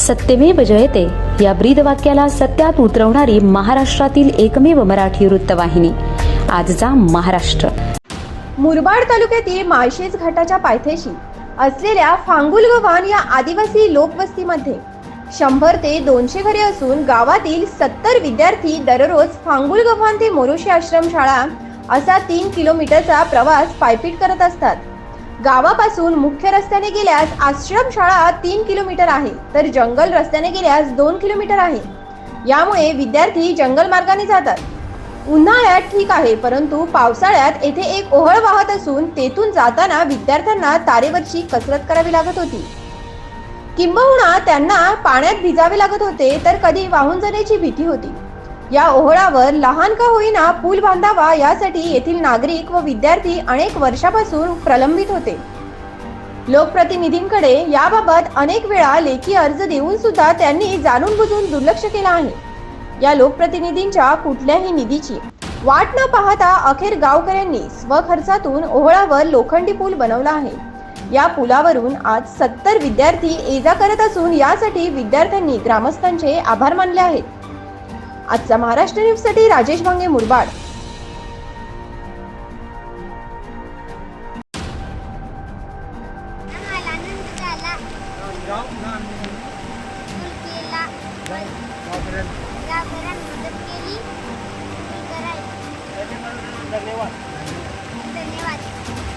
सत्यमेव जयते. या ब्रीद वाक्याला सत्यात उतरवणारी महाराष्ट्रातील एकमेव मराठी वृत्तवाहिनी. आजचा महाराष्ट्र. मुरबाड तालुक्यातील माळशेज घाटाच्या पायथ्याशी असलेल्या फांगुलगव्हाण या आदिवासी लोकवस्तीमध्ये शंभर ते दोनशे घरे असून गावातील सत्तर विद्यार्थी दररोज फांगुलगव्हाण ते मोरोशी आश्रमशाळा असा तीन किलोमीटरचा प्रवास पायपीट करत असतात. गावापासून मुख्य रस्त्याने गेल्यास आश्रमशाळा तीन किलोमीटर आहे तर जंगल रस्त्याने गेल्यास दोन किलोमीटर आहे. यामुळे विद्यार्थी जंगल मार्गाने जातात. उन्हाळ्यात ठीक आहे परंतु पावसाळ्यात येथे एक ओहळ वाहत असून तेथून जाताना विद्यार्थ्यांना तारेवरची कसरत करावी लागत होती. किंबहुना त्यांना पाण्यात भिजावे लागत होते तर कधी वाहून जाण्याची भीती होती. या ओहळावर लहान का होईना पूल बांधावा यासाठी येथील नागरिक व विद्यार्थी अनेक वर्षापासून प्रलंबित होते. लोकप्रतिनिधींकडे याबाबत अनेक वेळा लेखी अर्ज देऊन सुद्धा त्यांनी जाणून बुजून दुर्लक्ष केलं आहे. या लोकप्रतिनिधींच्या कुठल्याही निधीची वाट न पाहता अखेर गावकऱ्यांनी स्वखर्चातून ओहळावर लोखंडी पूल बनवला आहे. या पुलावरून आज सत्तर विद्यार्थी ये जा करत असून यासाठी विद्यार्थ्यांनी ग्रामस्थांचे आभार मानले आहेत. आजचा महाराष्ट्र न्यूजसाठी राजेश भांगे मुरबाड. धन्यवाद धन्यवाद.